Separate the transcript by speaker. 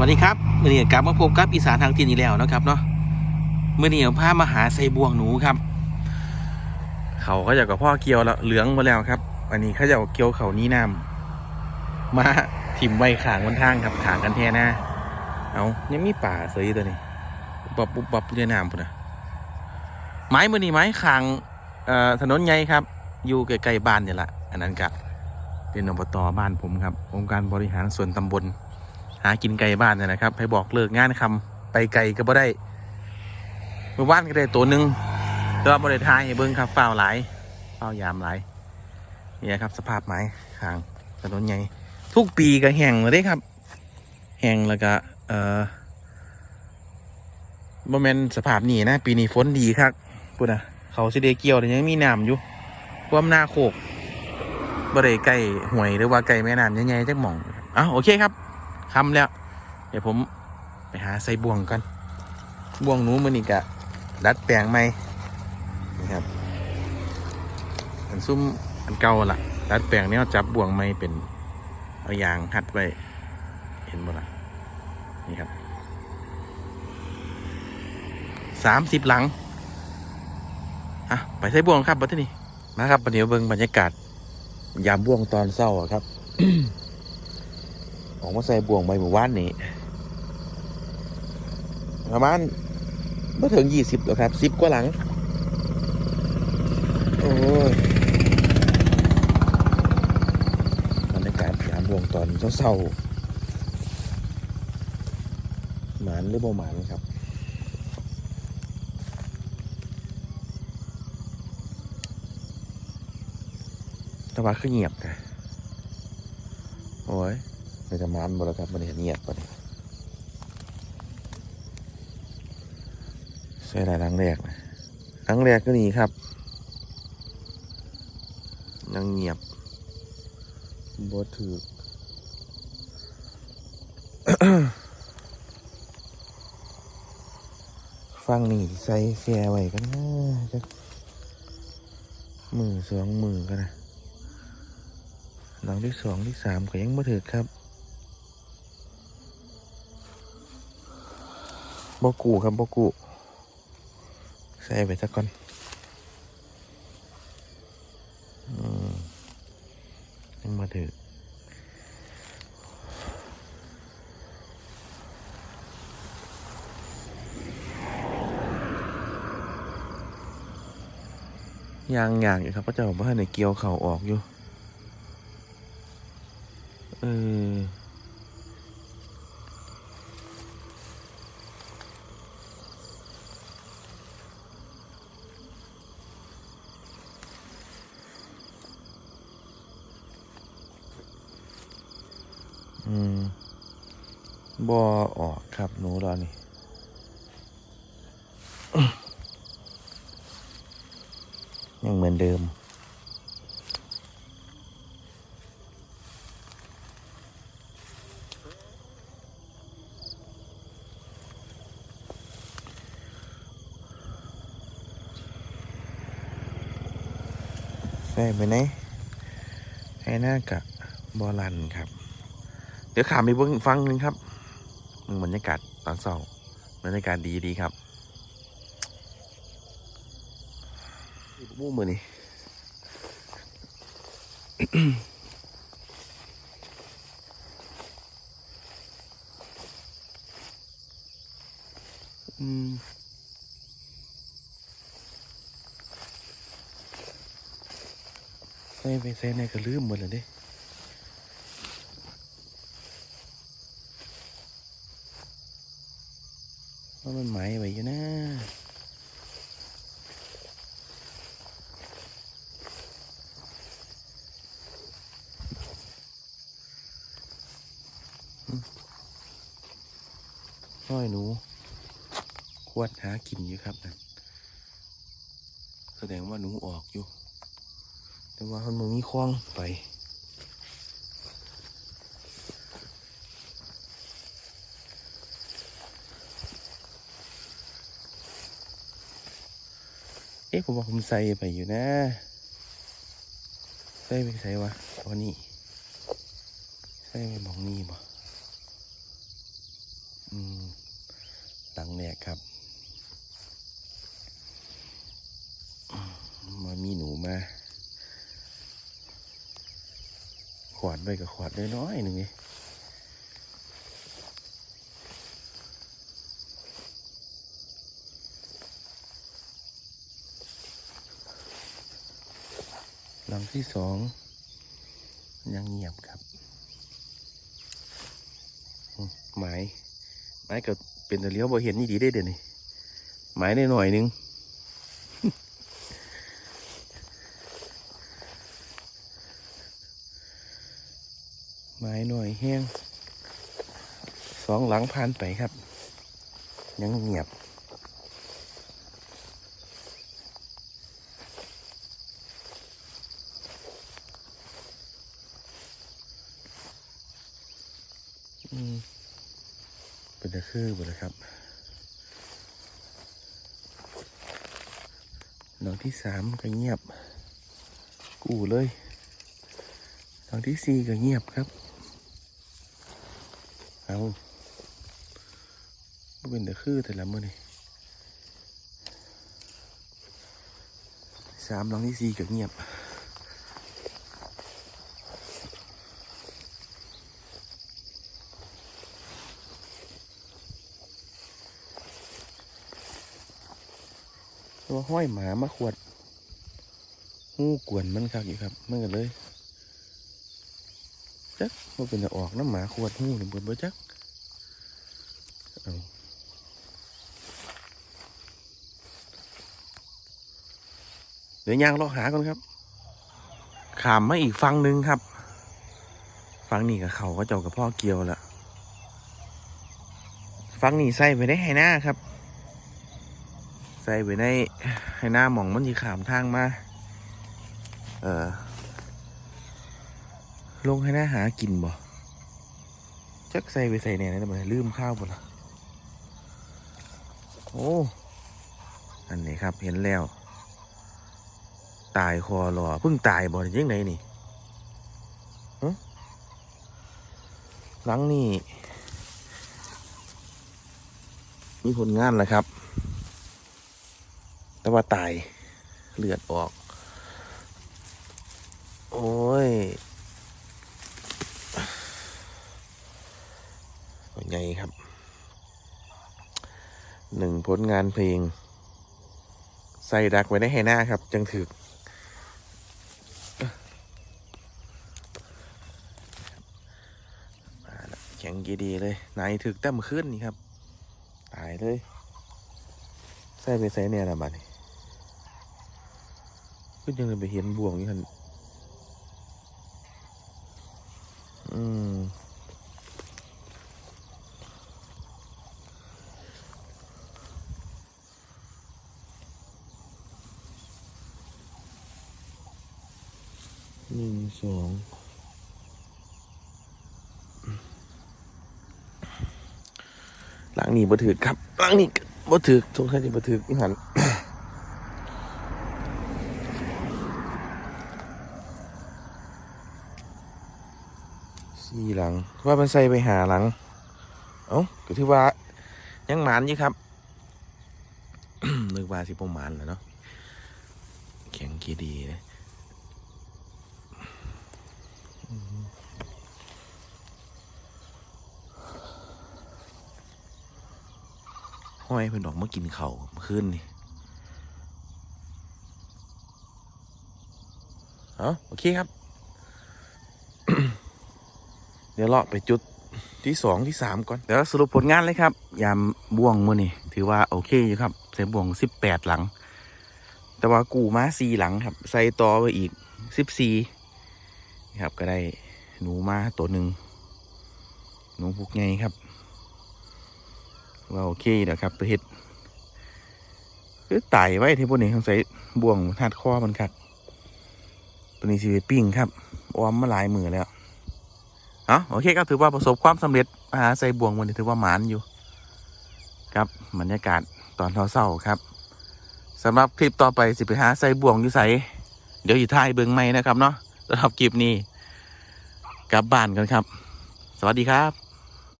Speaker 1: วัสดีครับเมื่อนี้กลับมาพบกับอีสานทางทินอีกแล้วนะครับเนาะเมื่อนี้เอาผ้ามาหาใส่บวงหนูครับ เขาเขาจะกับพ่อเกียวแล้วเหลืองมาแล้วครับ อันนี้เขาจะเอาเกียวเขานี้น้ำมาถิ่มไว้ขางบนทางครับขางกันแท้นะเอายังมีป่าเสยตัวนี้ปับปุ๊บปับเรียน้ำปุ่นนะไม้มื่อนี้ไม้ขางถนนใหญ่ครับ อยู่ใกล้ๆบ้านเนี่ยแหละอันนั้นกับเป็นอบตบ้านผมครับองค์การบริหารส่วนตำบลากินไก่บ้านเนี่ยนะครับให้บอกเลิกงานคำไปไก่ก็บ่ได้เมื่อวานก็ได้ตัวหนึ่งแต่ว่าบริทายเบิ้งครับเฝ้าหลายฝ้ายามหลายนี่ครับ สภาพไม้ทางถนนใหญ่ทุกปีก็แห้งเลยครับ แห้งแล้วก็เอ่อบ่แมนสภาพนี้นะ ปีนี้ฝนดีครับพูดนะเขาสิเดเกียวแต่ยังมีน้ำอยู่ความหน้าโคกบ่ได้ใกล้ห่วยหรือว่าใกล้แม่น้ำใหญ่ๆจักหม่องอ้าวโอเคครับ คำแล้ว เดี๋ยวผมไปหาใส่บ่วงกันบ่วงหนูมันนี่กะดัดแปลงใหม่นะครับอันซุ่มอันเก่าล่ะดัดแปลงแนวจับบ่วงใหม่เป็นเอายางหัดไว้ เห็นบ่ล่ะนี่ครับสามสิบหลังอะไปใส่บ่วงครับบัดนี้มาครับบัดเดี๋ยวเบิ่งบรรยากาศ ยามบ่วงตอนเศร้าครับ ออกมาใส่บ่วงใบหมู่บ้านนี้ประมาณไม่ถึงยี่สิบหรอกครับสิบกว่าหลัง โอ้ยบรรยากาศยามบ่วงตอนเศร้าๆหมานหรือบ่หมานครับแต่ว่าคือเงียบแต่โอ้ย ในจะมันบรครับมันเห็นเงียบปะเนี่ยใช่หลายครั้งแรกนะครั้งแรกก็นี่ครับ ยังเงียบบ่ถือฟังนี่ใส่แฟไว้กันนะจักมือสองมือกันนะหลังที่สองที่สามก็ยังบ่ถือครับ บกูครับบกูใส่ไปสักก่อนอืมยังมาถึงยางยางอยู่ครับพระเจ้าบอกว่าในเกี่ยวเข่าออกอยู่ เออ อืมบอออกครับหนูรอนี่ยังเหมือนเดิมใส่ไปไหนให้หน้ากะบอลันครับ ดี๋ยวขามไปเบิ้งอีกฟังหนึ่งครับอืมบรรยากาศตอนเช้าบรรยากาศดีดีครับบู้มือนี่อืมใส่ไปใส่ในก็ลืมหมดเลยเด้ ว่ามันไหมไว้อยู่นะน้อยหนูควดหากินอยู่ครับนะแสดงว่าหนูออกอยู่ แต่ว่ามันมีคล้องไป อ๊ะผมว่าผมใส่ไปอยู่นะ ใส่ไปใส่วะตอนนี้ ใส่ไปมองนี่บ่อืมหลังแรกครับมามีหนูมา ขวาดไปกับขวดน้อยๆหนึ่งนี่ หลังที่สองยังเงียบครับอืมหมายหมายก็เป็นต่เลี้ยวบ่เห็นนี่ดีได้เดี๋ยวนี้หมายได้หน่อยหนึงไม้หน่อยแห้งสองหลังผ่านไปครับ ยังเงียบ เป็นตะคือหมดเลยครับหลังที่สามก็เงียบ กูเลยหลังที่สี่ก็เงียบครับ เอาเป็นแต่คือแต่ละมือนี่สามหลังที่สี่ก็เงียบ ตัวห้อยหมามาขวดงูกวนมันครับอยู่ครับมันก็เลยจักว่าเป็นจะออกน้ำหมาขวดหูหรือเปล่าจักเอาเดี๋ยวยางเลาะหาก่อนครับขามมาอีกฟังหนึ่งครับ ฟังนี่กับเขาก็เจ้ากับพ่อเกี่ยวละฟังนี่ใส่ไปได้ให้หน้าครับ ส่ไปในให้หน้าหมองมันยีขามทางมา เออลงให้หน้าหากินบ่จักใส่ไปใส่เนี่ยนะมันลืมข้าวบ่ละโอ้ อันนี้ครับเห็นแล้ว ตายคอรอเพิ่งตายบ่ยังไงนี่หลังนี่มีผลงานแล้วครับ แต่ว่าตายเลือดออก โอ้ยใหญ่ครับหนึ่งผลงานเพลง ใส่ดักไว้ในให้หน้าครับ จังถึกแข็งกีดีเลยนายถึกแต้มขึ้นนี่ครับ ตายเลย ใส่ไปใส่เนี่ยละบัดนี้ ก็ยังเลยไปเห็นบ่วงอยู่หันอืมหนึ่งสองหลังนี้บ่ถือครับหลังนี้บ่ถือสงสัยจะบ่ถืออีหัน สี่หลัง ว่ามันใส่ไปหาหลัง เอ้าก็ถือว่ายังหมานอยู่ครับนึกว่าสิประมาณแหล้วเนาะแข็งกีดีเลยห้อยเพิ่นดอกเมากินเขาวเมื่อคืนนี่เอาโอเคครับ เดี๋ยวเลาะไปจุดที่สองที่สามก่อนเดี๋ยวสรุปผลงานเลยครับ ยามบ่วงมือนี่ถือว่าโอเคอยู่ครับใส่บ่วงสิบแปดหลัง แต่ว่ากูมาสี่หลังครับ ใส่ต่อไปอีกสิบสี่ครับก็ได้หนูมาตัวหนึ่งหนูพุกไงครับว่าโอเคนะครับตัวเห็ดคือไต่ไว้ที่พวกนี้ต้องใส่บ่วงทัดคอมันครับตัวนี้สิไปปิ้งครับออมมาหลายมือแล้ว เอโอเคครับถือว่าประสบความสำเร็จหาใส่บ่วงวันนี้ถือว่าหมานอยู่ ครับบรรยากาศตอนเศร้าครับสำหรับคลิปต่อไปสิไปหาใส่บ่วงอยู่ใสเดี๋ยวอยู่ท้ายเบิ้งไม่นะครับเนาะสำหรับคลิปนี้กลับบ้านกันครับ สวัสดีครับ